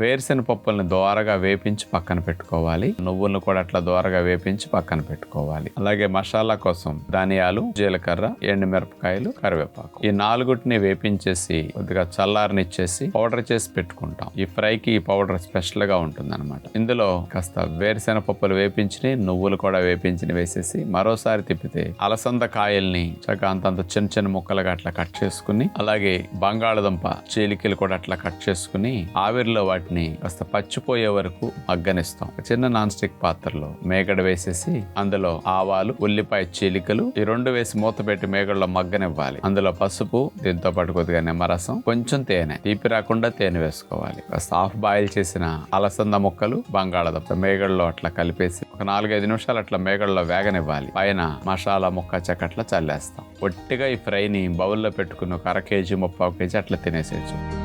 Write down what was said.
వేరుశెనగ పప్పుల్ని దోరగా వేపించి పక్కన పెట్టుకోవాలి. నువ్వులను కూడా అట్లా దోరగా వేపించి పక్కన పెట్టుకోవాలి. అలాగే మసాలా కోసం ధనియాలు జీలకర్ర ఎండు మిరపకాయలు కరివేపాకు. ఈ నాలుగుటిని వేపించేసి కొద్దిగా చల్లారనిచ్చేసి పౌడర్ చేసి పెట్టుకుంటాం. ఈ ఫ్రైకి ఈ పౌడర్ స్పెషల్గా ఉంటుంది ఇందులో కాస్త వేరుశెనగ పప్పులు వేపించి నువ్వులు కూడా వేపించి వేసేసి మరోసారి తిప్పితే అలసంద కాయల్ని చక్కగా అంతంత చిన్న చిన్న ముక్కలుగా అట్లా కట్ చేసుకుని అలాగే బంగాళదుంప చీలికలు కూడా అట్లా కట్ చేసుకుని ఆవిరిలో వాటిని కాస్త పచ్చిపోయే వరకు మగ్గనిస్తాం. చిన్న నాన్ స్టిక్ పాత్రలో మేగడ వేసేసి అందులో ఆవాలు ఉల్లిపాయ చీలికలు ఈ రెండు వేసి మూత పెట్టి మేగడలో మగ్గనివ్వాలి. అందులో పసుపు దీంతో పాటు కొద్దిగా నిమ్మరసం కొంచెం తేనె. తీపి రాకుండా తేనె వేసుకోవాలి. కాస్త హాఫ్ బాయిల్ చేసిన అలసంద ముక్కలు బంగాళదుంప. మేగడలో అట్లా కలిపేసి ఒక నాలుగైదు నిమిషాలు అట్లా మేగడలో వేగనివ్వాలి. పైన మసాలా ముక్క చెక్కట్లా చల్లేస్తాం. ఒట్టిగా ఈ ఫ్రైని బౌల్లో పెట్టుకుని ఒక అర కేజీ ముప్పావు కేజీ అట్లా తినేసేయచ్చు.